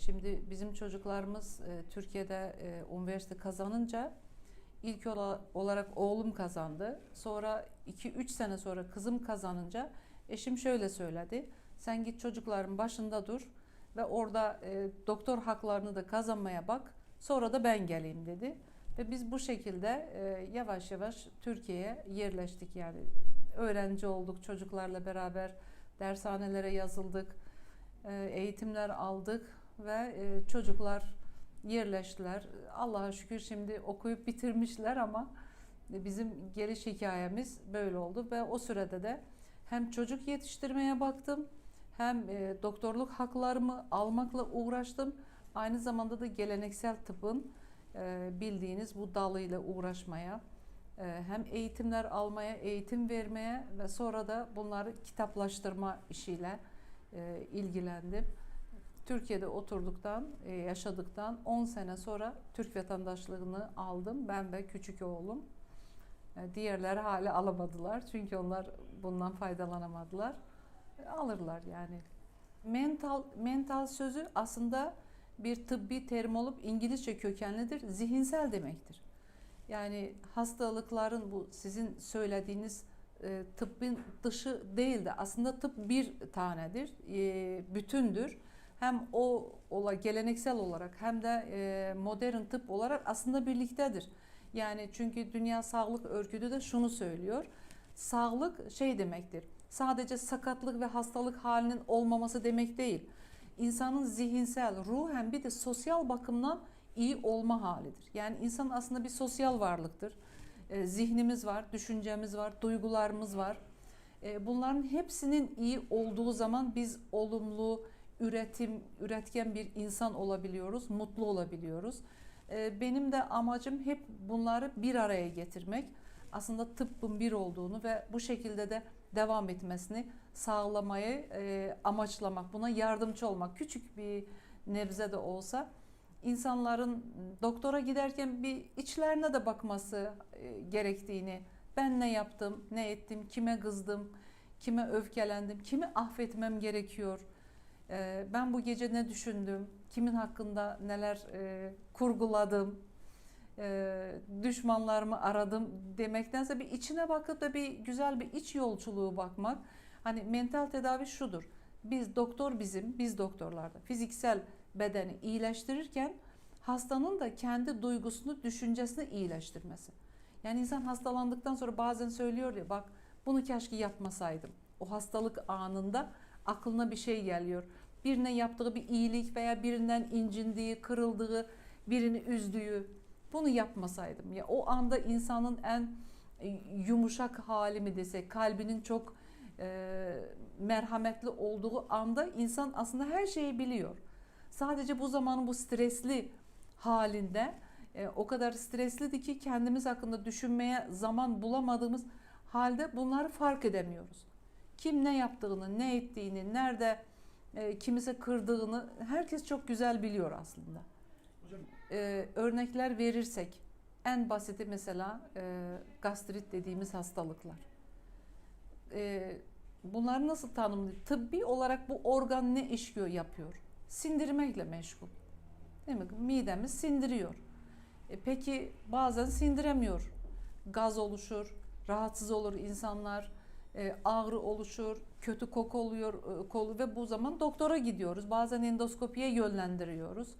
şimdi bizim çocuklarımız e, Türkiye'de e, üniversite kazanınca ilk ola- olarak oğlum kazandı. Sonra 2-3 sene sonra kızım kazanınca eşim şöyle söyledi. Sen git çocukların başında dur ve orada e, doktor haklarını da kazanmaya bak. Sonra da ben geleyim dedi. Ve biz bu şekilde yavaş yavaş Türkiye'ye yerleştik yani. Öğrenci olduk çocuklarla beraber dershanelere yazıldık. Eğitimler aldık ve e, çocuklar yerleştiler. Allah'a şükür şimdi okuyup bitirmişler ama bizim geliş hikayemiz böyle oldu ve o sürede de hem çocuk yetiştirmeye baktım hem e, doktorluk haklarımı almakla uğraştım. Aynı zamanda da geleneksel tıbbın e, bildiğiniz bu dalıyla uğraşmaya, e, hem eğitimler almaya, eğitim vermeye ve sonra da bunları kitaplaştırma işiyle e, ilgilendim. Türkiye'de oturduktan, e, yaşadıktan 10 sene sonra Türk vatandaşlığını aldım. Ben ve küçük oğlum. E, Diğerleri hala alamadılar. Çünkü onlar bundan faydalanamadılar. E, Alırlar yani. Mental mental sözü aslında bir tıbbi terim olup İngilizce kökenlidir. Zihinsel demektir. Yani hastalıkların bu sizin söylediğiniz e, tıbbın dışı değil de aslında tıp bir tanedir, e, bütündür. Hem o ola geleneksel olarak hem de e, modern tıp olarak aslında birliktedir. Yani çünkü Dünya Sağlık Örgütü de şunu söylüyor. Sağlık şey demektir. Sadece sakatlık ve hastalık halinin olmaması demek değil. İnsanın zihinsel, ruhen bir de sosyal bakımdan iyi olma halidir. Yani insan aslında bir sosyal varlıktır. E, zihnimiz var, düşüncemiz var, duygularımız var. E, bunların hepsinin iyi olduğu zaman biz olumlu, üretim, üretken bir insan olabiliyoruz, mutlu olabiliyoruz. E, benim de amacım hep bunları bir araya getirmek. Aslında tıbbın bir olduğunu ve bu şekilde de devam etmesini sağlamayı e, amaçlamak, buna yardımcı olmak. Küçük bir nebze de olsa insanların doktora giderken bir içlerine de bakması e, gerektiğini, ben ne yaptım, ne ettim, kime kızdım, kime öfkelendim, kimi affetmem gerekiyor, e, ben bu gece ne düşündüm, kimin hakkında neler e, kurguladım, e, düşmanlarımı aradım demektense bir içine bakıp da bir güzel bir iç yolculuğu bakmak. Hani mental tedavi şudur. Biz doktor bizim, biz doktorlarda fiziksel bedeni iyileştirirken hastanın da kendi duygusunu, düşüncesini iyileştirmesi. Yani insan hastalandıktan sonra bazen söylüyor ya bak bunu keşke yapmasaydım. O hastalık anında aklına bir şey geliyor. Birine yaptığı bir iyilik veya birinden incindiği, kırıldığı, birini üzdüğü bunu yapmasaydım. Ya o anda insanın en e, yumuşak hali mi desek, kalbinin çok e, merhametli olduğu anda insan aslında her şeyi biliyor. Sadece bu zamanın bu stresli halinde e, o kadar stresliydi ki kendimiz hakkında düşünmeye zaman bulamadığımız halde bunları fark edemiyoruz. Kim ne yaptığını, ne ettiğini, nerede e, kimise kırdığını herkes çok güzel biliyor aslında. Hocam E, örnekler verirsek en basiti mesela e, gastrit dediğimiz hastalıklar. E, bunları nasıl tanımlıyor? Tıbbi olarak bu organ ne iş yapıyor? Sindirmekle meşgul. Değil mi? Midemiz sindiriyor. E, peki bazen sindiremiyor. Gaz oluşur, rahatsız olur insanlar, e, ağrı oluşur, kötü koku oluyor e, kolu ve bu zaman doktora gidiyoruz. Bazen endoskopiye yönlendiriyoruz.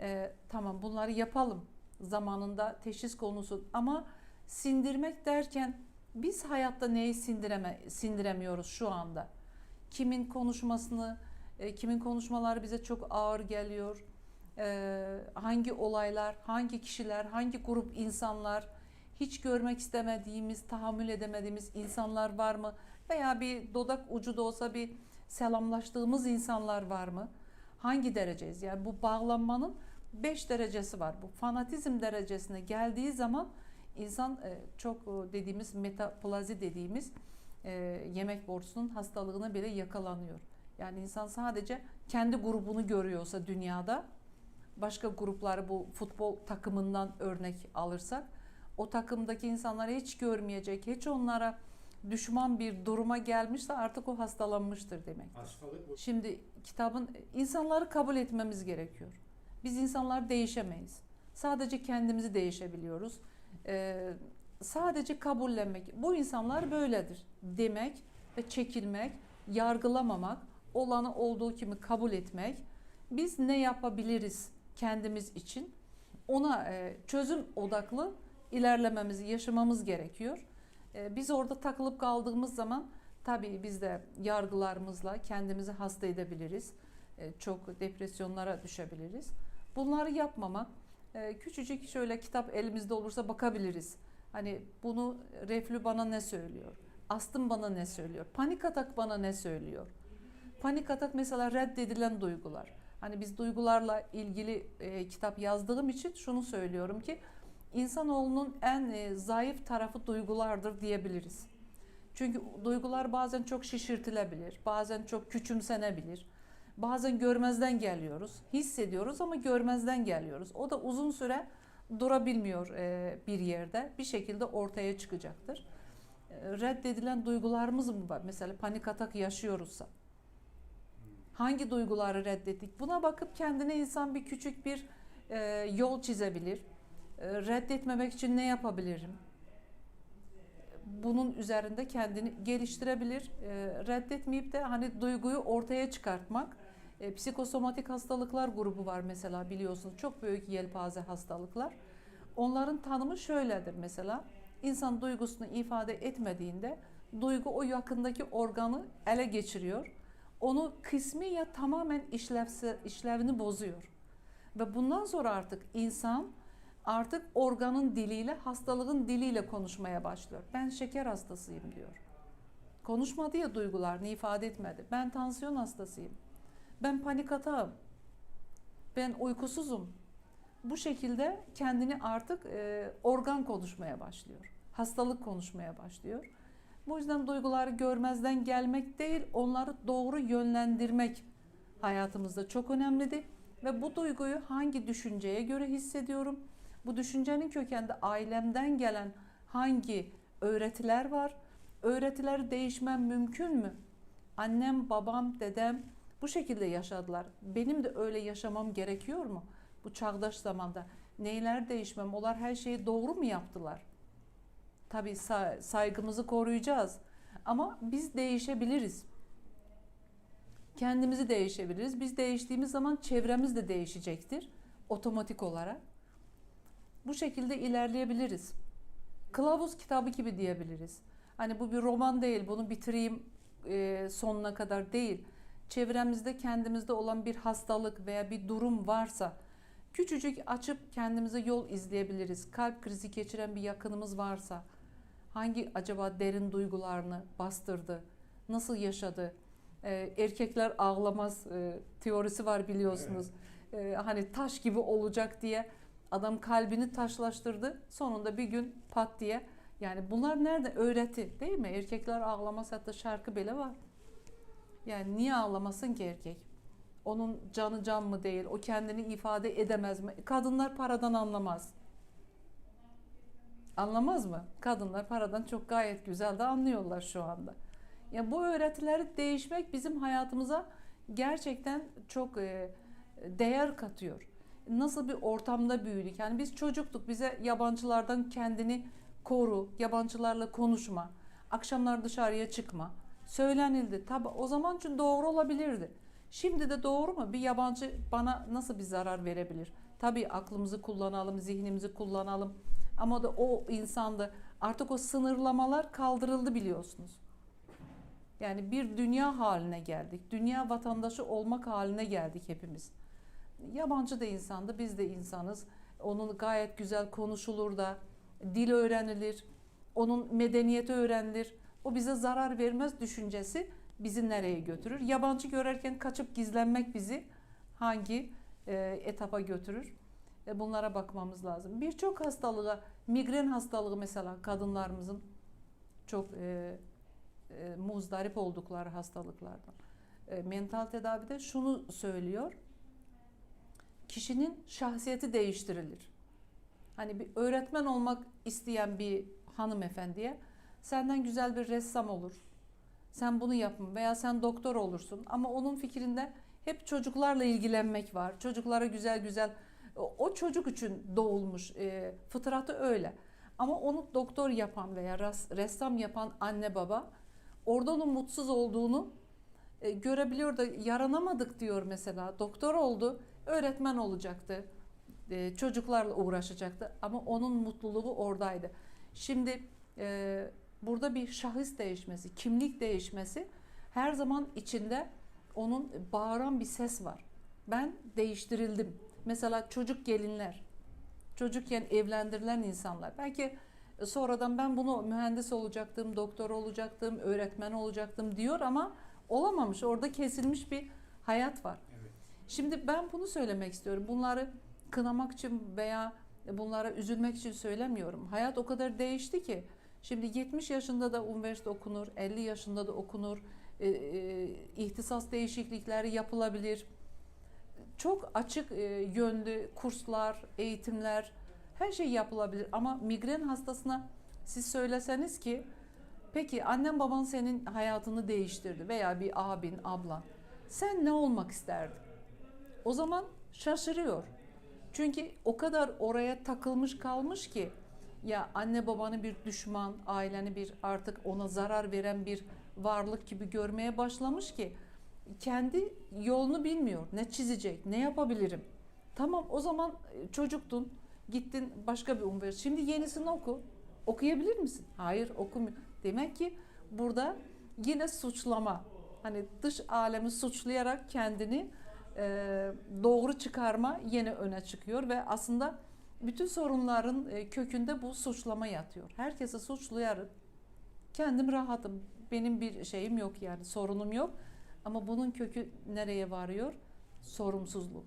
E, tamam bunları yapalım zamanında teşhis konusu ama sindirmek derken biz hayatta neyi sindireme, sindiremiyoruz şu anda? Kimin konuşmasını, e, kimin konuşmaları bize çok ağır geliyor? E, hangi olaylar, hangi kişiler, hangi grup insanlar, hiç görmek istemediğimiz, tahammül edemediğimiz insanlar var mı? Veya bir dodak ucu da olsa bir selamlaştığımız insanlar var mı? Hangi dereceyiz? Yani bu bağlanmanın 5 derecesi var. Bu fanatizm derecesine geldiği zaman insan e, çok e, dediğimiz metaplazi dediğimiz e, yemek borusunun hastalığına bile yakalanıyor. Yani insan sadece kendi grubunu görüyorsa dünyada başka grupları bu futbol takımından örnek alırsak o takımdaki insanları hiç görmeyecek, hiç onlara düşman bir duruma gelmişse artık o hastalanmıştır demek. Hastalık bu. Şimdi kitabın insanları kabul etmemiz gerekiyor. Biz insanlar değişemeyiz. Sadece kendimizi değişebiliyoruz. Ee, sadece kabullenmek. Bu insanlar böyledir demek ve çekilmek, yargılamamak, olanı olduğu gibi kabul etmek. Biz ne yapabiliriz kendimiz için? Ona e, çözüm odaklı ilerlememizi, yaşamamız gerekiyor. E, biz orada takılıp kaldığımız zaman tabii biz de yargılarımızla kendimizi hasta edebiliriz. E, çok depresyonlara düşebiliriz. Bunları yapmamak, e, küçücük şöyle kitap elimizde olursa bakabiliriz. Hani bunu reflü bana ne söylüyor? Astım bana ne söylüyor? Panik atak bana ne söylüyor? Panik atak mesela reddedilen duygular. Hani biz duygularla ilgili e, kitap yazdığım için şunu söylüyorum ki insanoğlunun en e, zayıf tarafı duygulardır diyebiliriz. Çünkü duygular bazen çok şişirtilebilir, bazen çok küçümsenebilir. Bazen görmezden geliyoruz, hissediyoruz ama görmezden geliyoruz. O da uzun süre durabilmiyor e, bir yerde, bir şekilde ortaya çıkacaktır. E, Reddedilen duygularımız mı var? Mesela panik atak yaşıyoruzsa. Hangi duyguları reddettik? Buna bakıp kendine insan bir küçük bir yol çizebilir. E, reddetmemek için ne yapabilirim? Bunun üzerinde kendini geliştirebilir. E, reddetmeyip de hani duyguyu ortaya çıkartmak. E, psikosomatik hastalıklar grubu var mesela biliyorsunuz. Çok büyük yelpaze hastalıklar. Onların tanımı şöyledir mesela. İnsan duygusunu ifade etmediğinde duygu o yakındaki organı ele geçiriyor. Onu kısmi ya tamamen işlevse, işlevini bozuyor. Ve bundan sonra artık insan artık organın diliyle, hastalığın diliyle konuşmaya başlıyor. Ben şeker hastasıyım diyor. Konuşmadı ya duygularını ifade etmedi. Ben tansiyon hastasıyım. Ben panik atağım. Ben uykusuzum. Bu şekilde kendini artık e, organ konuşmaya başlıyor. Hastalık konuşmaya başlıyor. Bu yüzden duyguları görmezden gelmek değil, onları doğru yönlendirmek hayatımızda çok önemlidir. Ve bu duyguyu hangi düşünceye göre hissediyorum? Bu düşüncenin kökende ailemden gelen hangi öğretiler var? Öğretileri değişmem mümkün mü? Annem, babam, dedem bu şekilde yaşadılar. Benim de öyle yaşamam gerekiyor mu? Bu çağdaş zamanda neyler değişmem? Onlar her şeyi doğru mu yaptılar? Tabii sa- saygımızı koruyacağız. Ama biz değişebiliriz. Kendimizi değişebiliriz. Biz değiştiğimiz zaman çevremiz de değişecektir otomatik olarak. Bu şekilde ilerleyebiliriz. Kılavuz kitabı gibi diyebiliriz. Hani bu bir roman değil, bunu bitireyim e, sonuna kadar değil. Çevremizde kendimizde olan bir hastalık veya bir durum varsa küçücük açıp kendimize yol izleyebiliriz. Kalp krizi geçiren bir yakınımız varsa hangi acaba derin duygularını bastırdı, nasıl yaşadı? Ee, erkekler ağlamaz e, teorisi var biliyorsunuz. Ee, hani taş gibi olacak diye adam kalbini taşlaştırdı. Sonunda bir gün pat diye yani bunlar nerede öğreti değil mi? Erkekler ağlamaz hatta şarkı bile var. Yani niye ağlamasın ki erkek? Onun canı can mı değil? O kendini ifade edemez mi? Kadınlar paradan anlamaz. Anlamaz mı? Kadınlar paradan çok gayet güzel de anlıyorlar şu anda. Ya bu öğretileri değişmek bizim hayatımıza gerçekten çok e, değer katıyor. Nasıl bir ortamda büyüdük? Yani biz çocuktuk. Bize yabancılardan kendini koru, yabancılarla konuşma, akşamlar dışarıya çıkma. Söylenildi. Tabi o zaman için doğru olabilirdi. Şimdi de doğru mu? Bir yabancı bana nasıl bir zarar verebilir? Tabii aklımızı kullanalım, zihnimizi kullanalım. Ama da o insanda artık o sınırlamalar kaldırıldı biliyorsunuz. Yani bir dünya haline geldik. Dünya vatandaşı olmak haline geldik hepimiz. Yabancı da insandı, biz de insanız. Onun gayet güzel konuşulur da, dil öğrenilir, onun medeniyeti öğrenilir. O bize zarar vermez düşüncesi bizi nereye götürür? Yabancı görerken kaçıp gizlenmek bizi hangi e, etapa götürür? E, bunlara bakmamız lazım. Birçok hastalığa, migren hastalığı mesela kadınlarımızın çok e, e, muzdarip oldukları hastalıklardan. E, mental tedavide şunu söylüyor. Kişinin şahsiyeti değiştirilir. Hani bir öğretmen olmak isteyen bir hanımefendiye senden güzel bir ressam olur. Sen bunu yapma veya sen doktor olursun. Ama onun fikrinde hep çocuklarla ilgilenmek var. Çocuklara güzel güzel o çocuk için doğulmuş. E, fıtratı öyle. Ama onu doktor yapan veya ressam yapan anne baba orada onun mutsuz olduğunu e, görebiliyor da yaranamadık diyor mesela. Doktor oldu, öğretmen olacaktı. E, çocuklarla uğraşacaktı ama onun mutluluğu oradaydı. Şimdi e, burada bir şahıs değişmesi, kimlik değişmesi her zaman içinde onun bağıran bir ses var. Ben değiştirildim. Mesela çocuk gelinler, çocukken evlendirilen insanlar. Belki sonradan ben bunu mühendis olacaktım, doktor olacaktım, öğretmen olacaktım diyor ama olamamış. Orada kesilmiş bir hayat var. Şimdi ben bunu söylemek istiyorum. Bunları kınamak için veya bunlara üzülmek için söylemiyorum. Hayat o kadar değişti ki. Şimdi 70 yaşında da üniversite okunur, 50 yaşında da okunur. E, e, ihtisas değişiklikleri yapılabilir. Çok açık e, yönlü kurslar, eğitimler, her şey yapılabilir. Ama migren hastasına siz söyleseniz ki peki annem baban senin hayatını değiştirdi veya bir abin, ablan. Sen ne olmak isterdin? O zaman şaşırıyor. Çünkü o kadar oraya takılmış kalmış ki ya anne babanı bir düşman, aileni bir artık ona zarar veren bir varlık gibi görmeye başlamış ki kendi yolunu bilmiyor. Ne çizecek, ne yapabilirim? Tamam o zaman e, çocuktun, gittin başka bir üniversite. Şimdi yenisini oku. Okuyabilir misin? Hayır okumuyor. Demek ki burada yine suçlama. Hani dış alemi suçlayarak kendini doğru çıkarma yine öne çıkıyor ve aslında bütün sorunların e, kökünde bu suçlama yatıyor. Herkesi suçlayarak kendim rahatım. Benim bir şeyim yok yani sorunum yok. Ama bunun kökü nereye varıyor? Sorumsuzluk.